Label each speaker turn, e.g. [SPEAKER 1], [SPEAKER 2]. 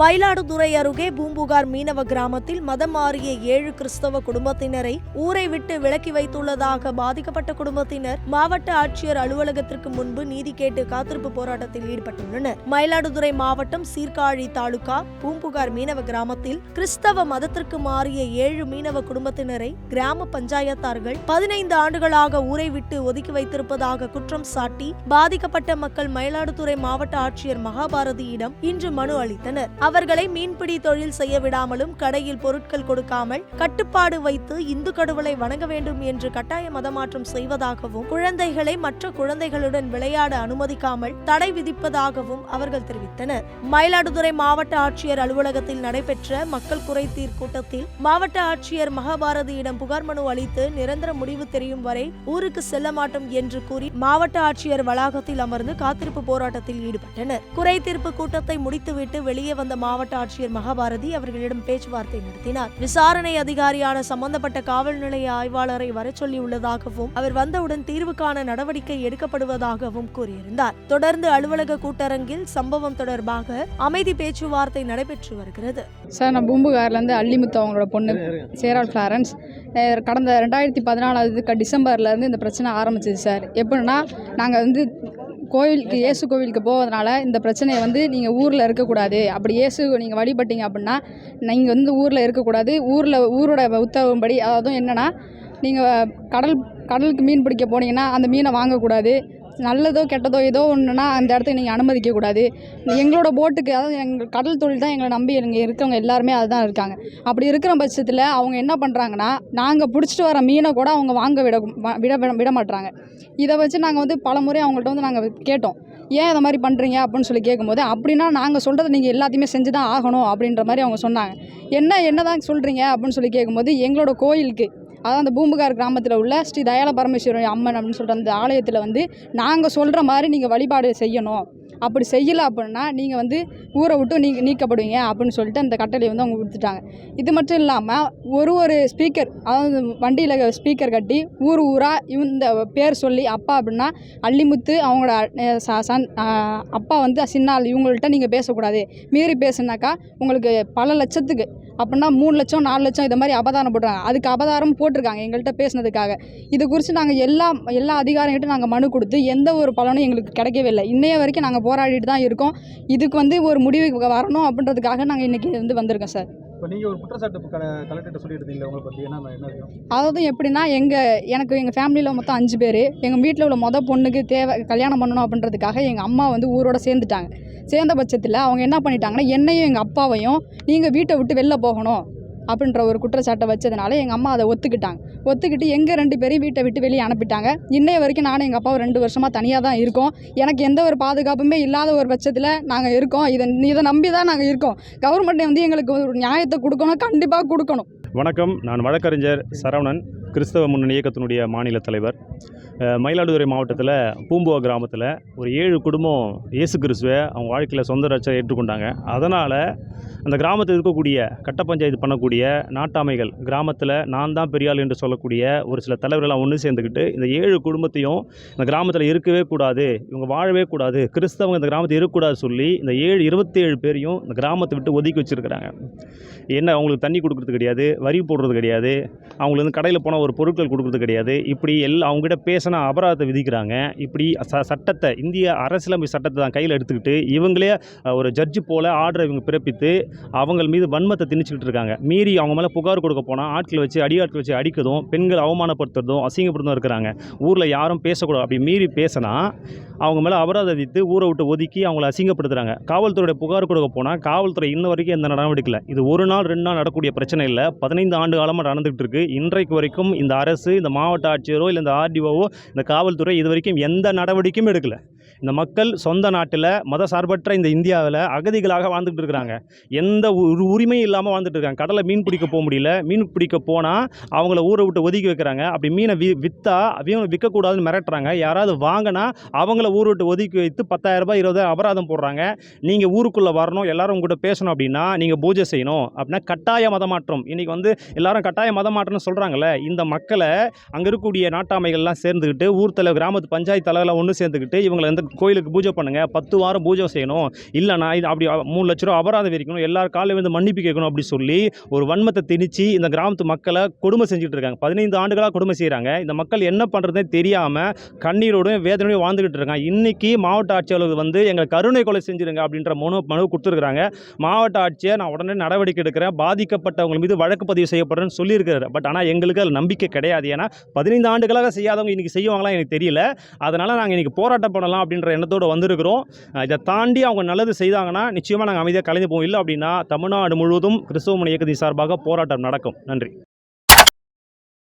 [SPEAKER 1] மயிலாடுதுறை அருகே பூம்புகார் மீனவ கிராமத்தில் மதம் மாறிய ஏழு கிறிஸ்தவ குடும்பத்தினரை ஊரை விட்டு விலக்கி வைத்துள்ளதாக பாதிக்கப்பட்ட குடும்பத்தினர் மாவட்ட ஆட்சியர் அலுவலகத்திற்கு முன்பு நீதி கேட்டு காத்திருப்பு போராட்டத்தில் ஈடுபட்டுள்ளனர். மயிலாடுதுறை மாவட்டம் சீர்காழி தாலுகா பூம்புகார் மீனவ கிராமத்தில் கிறிஸ்தவ மதத்திற்கு மாறிய ஏழு மீனவ குடும்பத்தினரை கிராம பஞ்சாயத்தார்கள் பதினைந்து ஆண்டுகளாக ஊரை விட்டு ஒதுக்கி வைத்திருப்பதாக குற்றம் சாட்டி பாதிக்கப்பட்ட மக்கள் மயிலாடுதுறை மாவட்ட ஆட்சியர் மகாபாரதியிடம் இன்று மனு அளித்தனர். அவர்களை மீன்பிடி தொழில் செய்ய விடாமலும் கடையில் பொருட்கள் கொடுக்காமல் கட்டுப்பாடு வைத்து இந்து கடவுளை வணங்க வேண்டும் என்று கட்டாய மதமாற்றம் செய்வதாகவும் குழந்தைகளை மற்ற குழந்தைகளுடன் விளையாட அனுமதிக்காமல் தடை விதிப்பதாகவும் அவர்கள் தெரிவித்தனர். மயிலாடுதுறை மாவட்ட ஆட்சியர் அலுவலகத்தில் நடைபெற்ற மக்கள் குறைதீர் கூட்டத்தில் மாவட்ட ஆட்சியர் மகாபாரதியிடம் புகார் மனு அளித்து நிரந்தர முடிவு தெரியும் வரை ஊருக்கு செல்ல மாட்டோம் என்று கூறி மாவட்ட ஆட்சியர் வளாகத்தில் அமர்ந்து காத்திருப்பு போராட்டத்தில் ஈடுபட்டனர். குறை தீர்ப்பு கூட்டத்தை முடித்துவிட்டு வெளியே வந்த மாவட்ட ஆட்சியர் மகாபாரதி அவர்களிடம் பேச்சுவார்த்தை நடத்தினார். விசாரணை அதிகாரியான சம்பந்தப்பட்ட காவல் நிலைய ஆய்வாளரை வரச் சொல்லியுள்ளதாகவும் அவர் வந்தவுடன் தீர்வுக்கான நடவடிக்கை எடுக்கப்படுவதாகவும் கூறியிருந்தார். தொடர்ந்து அலுவலக கூட்டரங்கில் சம்பவம் தொடர்பாக அமைதி பேச்சுவார்த்தை நடைபெற்று வருகிறது.
[SPEAKER 2] சார் நான் பூம்புகார்லேருந்து அள்ளிமுத்து அவங்களோட பொண்ணு சேரால் ஃப்ளாரன்ஸ். கடந்த ரெண்டாயிரத்தி பதினாலாவது டிசம்பர்லேருந்து இந்த பிரச்சனை ஆரம்பிச்சது சார். எப்படின்னா நாங்கள் வந்து கோவிலுக்கு இயேசு கோவிலுக்கு போவதனால இந்த பிரச்சனையை வந்து நீங்கள் ஊரில் இருக்கக்கூடாது. அப்படி இயேசு நீங்கள் வழிபட்டீங்க அப்படின்னா நீங்கள் வந்து ஊரில் இருக்கக்கூடாது. ஊரில் ஊரோட உத்தரவும்படி அதாவது என்னென்னா நீங்கள் கடல் கடலுக்கு மீன் பிடிக்க போனீங்கன்னா அந்த மீனை வாங்கக்கூடாது. நல்லதோ கெட்டதோ ஏதோ ஒன்றுனா அந்த இடத்துக்கு நீங்கள் அனுமதிக்கக்கூடாது எங்களோட போட்டுக்கு அதாவது எங்கள் கடல் தொழில் தான் எங்களை நம்பி இங்கே இருக்கவங்க எல்லாருமே அதுதான் இருக்காங்க. அப்படி இருக்கிற பட்சத்தில் அவங்க என்ன பண்ணுறாங்கன்னா நாங்கள் பிடிச்சிட்டு வர மீனை கூட அவங்க வாங்க விட விட விட விட இதை வச்சு நாங்கள் வந்து பல முறை அவங்கள்ட்ட வந்து நாங்கள் கேட்டோம். ஏன் இதை மாதிரி பண்ணுறீங்க அப்படின்னு சொல்லி கேட்கும்போது அப்படின்னா நாங்கள் சொல்கிறத நீங்கள் எல்லாத்தையுமே செஞ்சு தான் ஆகணும் அப்படின்ற மாதிரி அவங்க சொன்னாங்க. என்ன என்ன தான் சொல்கிறீங்க அப்படின்னு சொல்லி கேட்கும்போது எங்களோட கோயிலுக்கு அதாவது அந்த பூம்புகார் கிராமத்தில் உள்ள ஸ்ரீ தயால பரமேஸ்வரி அம்மன் அப்படின்னு சொல்கிற அந்த ஆலயத்தில் வந்து நாங்கள் சொல்கிற மாதிரி நீங்கள் வழிபாடு செய்யணும். அப்படி செய்யலை அப்படின்னா நீங்கள் வந்து ஊரை விட்டு நீ நீக்கப்படுவீங்க அப்படின்னு சொல்லிட்டு அந்த கட்டளை வந்து அவங்க கொடுத்துட்டாங்க. இது மட்டும் இல்லாமல் ஒரு ஒரு ஸ்பீக்கர் அதாவது வண்டியில் ஸ்பீக்கர் கட்டி ஊர் ஊராக இந்த பேர் சொல்லி அப்பா அப்படின்னா அள்ளிமுத்து அவங்களோட ச- சன் அப்பா வந்து சின்னால் இவங்கள்ட்ட நீங்கள் பேசக்கூடாது. மீறி பேசுனாக்கா உங்களுக்கு பல லட்சத்துக்கு அப்படின்னா மூணு லட்சம் நாலு லட்சம் இது மாதிரி அபதாரம் போட்டுருக்காங்க. அதுக்கு அபதாரம் போட்டிருக்காங்க எங்கள்கிட்ட பேசினதுக்காக. இது குறித்து நாங்கள் எல்லா எல்லா அதிகாரிகிட்ட நாங்கள் மனு கொடுத்து எந்த ஒரு பலனும் எங்களுக்கு கிடைக்கவே இல்லை. இன்னைய வரைக்கும் நாங்கள் போராடிட்டு தான் இருக்கோம். இதுக்கு வந்து ஒரு முடிவு வரணும் அப்படின்றதுக்காக நாங்கள் இன்றைக்கி வந்து வந்திருக்கோம் சார்.
[SPEAKER 3] இப்போ நீங்கள் ஒரு குற்றச்சாட்டு இப்போ கல கலெக்டர்கிட்ட சொல்லிட்டு இருந்தீங்களே உங்களை பற்றி என்ன என்ன விஷயம்?
[SPEAKER 2] அதாவது எப்படின்னா எங்கள் எனக்கு எங்கள் ஃபேமிலியில் மொத்தம் அஞ்சு பேர். எங்கள் வீட்டில் உள்ள மொதல் பொண்ணுக்கு தேவை கல்யாணம் பண்ணணும் அப்படின்றதுக்காக எங்கள் அம்மா வந்து ஊரோட சேர்ந்துட்டாங்க. சேர்ந்த பட்சத்தில் அவங்க என்ன பண்ணிட்டாங்கன்னா என்னையும் எங்கள் அப்பாவையும் நீங்கள் வீட்டை விட்டு வெளில போகணும். அப்படின்ற ஒரு குற்றச்சாட்டை வச்சதுனால எங்கள் அம்மா அதை ஒத்துக்கிட்டாங்க. ஒத்துக்கிட்டு எங்கள் ரெண்டு பேரையும் வீட்டை விட்டு வெளியே அனுப்பிட்டாங்க. இன்னைய வரைக்கும் நானும் எங்கள் அப்பாவும் ரெண்டு வருஷமாக தனியாக தான் இருக்கோம். எனக்கு எந்த ஒரு பாதுகாப்புமே இல்லாத ஒரு பட்சத்தில் நாங்கள் இருக்கோம். இதை இதை நம்பி தான் நாங்கள் இருக்கோம். கவர்மெண்ட் வந்து எங்களுக்கு ஒரு நியாயத்தை கொடுக்கணும் கண்டிப்பாக கொடுக்கணும்.
[SPEAKER 4] வணக்கம். நான் வழக்கறிஞர் சரவணன் கிறிஸ்தவ முன்னணி இயக்கத்தினுடைய மாநில தலைவர். மயிலாடுதுறை மாவட்டத்தில் பூம்புவா கிராமத்தில் ஒரு ஏழு குடும்பம் இயேசு கிறிஸ்துவை அவங்க வாழ்க்கையில் சொந்த ரச்சை ஏற்றுக்கொண்டாங்க. அதனால் அந்த கிராமத்தில் இருக்கக்கூடிய கட்ட பஞ்சாயத்து பண்ணக்கூடிய நாட்டாமைகள் கிராமத்தில் நான் தான் பெரியாள் என்று சொல்லக்கூடிய ஒரு சில தலைவர்கள்லாம் ஒன்று சேர்ந்துக்கிட்டு இந்த ஏழு குடும்பத்தையும் இந்த கிராமத்தில் இருக்கவே கூடாது இவங்க வாழவே கூடாது கிறிஸ்தவங்க இந்த கிராமத்தில் இருக்கக்கூடாது சொல்லி இந்த ஏழு இருபத்தேழு பேரையும் இந்த கிராமத்தை விட்டு ஒதுக்கி வச்சுருக்கிறாங்க. என்ன அவங்களுக்கு தண்ணி கொடுக்குறது கிடையாது வரி போடுறது கிடையாது அவங்களுக்கு வந்து கடையில் போனால் ஒரு பொருட்கள் கொடுக்குறது கிடையாது இப்படி எல்லாம் அவங்ககிட்ட பேசினா அபராதத்தை விதிக்கிறாங்க இப்படி ச சட்டத்தை இந்திய அரசியலமைப்பு சட்டத்தை தான் கையில் எடுத்துக்கிட்டு இவங்களே ஒரு ஜட்ஜு போல் ஆர்டரை இவங்க பிறப்பித்து அவங்க மீது வன்மத்தை திணிச்சுக்கிட்டு இருக்காங்க. மீறி அவங்க மேலே புகார் கொடுக்க போனால் ஆட்களை வச்சு அடியாட்களை வச்சு அடிக்கிறதும் பெண்கள் அவமானப்படுத்துறதும் அசிங்கப்படுத்தும் இருக்கிறாங்க. ஊரில் யாரும் பேசக்கூடாது. அப்படி மீறி பேசினா அவங்க மேலே அபராதம் விதித்து ஊரை விட்டு ஒதுக்கி அவங்கள அசிங்கப்படுத்துகிறாங்க காவல்துறையோட புகார் கொடுக்க போனால் காவல்துறை இன்ன வரைக்கும் எந்த நடவடிக்கை இல்லை. இது ஒரு நாள் ரெண்டு நாள் நடக்கக்கூடிய பிரச்சனை இல்லை. பதினைந்து ஆண்டு காலமாக நடந்துகிட்டு இருக்கு. இன்றைக்கு வரைக்கும் இந்த அரசு இந்த மாவட்ட ஆட்சியரோ இல்லை இந்த ஆர்டிஓவோ இந்த காவல்துறை இது வரைக்கும் எந்த நடவடிக்கையும் எடுக்கலை. இந்த மக்கள் சொந்த நாட்டில் மத சார்பற்ற இந்த இந்தியாவில் அகதிகளாக வாழ்ந்துட்டு இருக்கிறாங்க. எந்த ஒரு உரிமையும் இல்லாமல் வாழ்ந்துட்டு இருக்காங்க. கடலை மீன் பிடிக்க போக முடியல. மீன் பிடிக்க போனால் அவங்கள ஊரை விட்டு ஒதுக்கி வைக்கிறாங்க. அப்படி மீனை வி விற்றா அவங்க விற்கக்கூடாதுன்னு மிரட்டுறாங்க. யாராவது வாங்கினா அவங்கள ஊரை விட்டு ஒதுக்கி வைத்து பத்தாயிரரூபா ரூபாய் இருபதாயிரம் அபராதம் போடுறாங்க. நீங்கள் ஊருக்குள்ளே வரணும் எல்லாரும் உங்கள்கிட்ட பேசணும் அப்படின்னா நீங்கள் பூஜை செய்யணும். அப்படின்னா கட்டாய மதமாற்றம். இன்றைக்கி வந்து எல்லாரும் கட்டாய மதமாற்றம்னு சொல்கிறாங்கல்ல இந்த மக்களை அங்கே இருக்கக்கூடிய நாட்டாமைகள்லாம் சேர்ந்துக்கிட்டு ஊர் தலைவர் கிராமத்து பஞ்சாயத்து தலைவர்லாம் ஒன்று சேர்ந்துக்கிட்டு இவங்களை அந்த கோயிலுக்கு பூஜை பண்ணுங்கள் பத்து வாரம் பூஜை செய்யணும். இல்லைனா இது அப்படி மூணு லட்ச ரூபா அபராதம் விரிக்கணும் எல்லார் காலையில் வந்து மன்னிப்பு கேட்கணும் அப்படி சொல்லி ஒரு வன்மத்தை திணிச்சு இந்த கிராமத்து மக்களை கொடுமை செஞ்சுட்டு இருக்காங்க. பதினைந்து ஆண்டுகளாக கொடுமை செய்கிறாங்க இந்த மக்கள் என்ன பண்ணுறதே தெரியாமல் கண்ணீரோடும் வேதனையோடும் வாழ்ந்துக்கிட்டு இருக்காங்க. இன்றைக்கி மாவட்ட ஆட்சியாளர் வந்து எங்களை கருணை கொலை செஞ்சிருங்க அப்படின்ற மனு மனு கொடுத்துருக்குறாங்க. மாவட்ட ஆட்சியை நான் உடனே நடவடிக்கை எடுக்கிறேன். பாதிக்கப்பட்டவங்க மீது வழக்கு பதிவு செய்யப்படுறேன்னு சொல்லியிருக்காரு பட் ஆனால் எங்களுக்கு அதில் நம்பிக்கை கிடையாது. ஏன்னா பதினைந்து ஆண்டுகளாக செய்யாதவங்க இன்றைக்கி செய்வாங்களா எனக்கு தெரியல. அதனால் நாங்கள் இன்றைக்கி போராட்டம் பண்ணலாம் அப்படின்ற எண்ணத்தோடு வந்திருக்கிறோம். இதை தாண்டி அவங்க நல்லது செய்தாங்கன்னா நிச்சயமாக நாங்கள் அமைதியாக கலைந்து போவோம். இல்லை அப்படின்னா தமிழ்நாடு முழுவதும் கிறிஸ்தவ மணி இயக்கத்தின் சார்பாக போராட்டம் நடக்கும். நன்றி.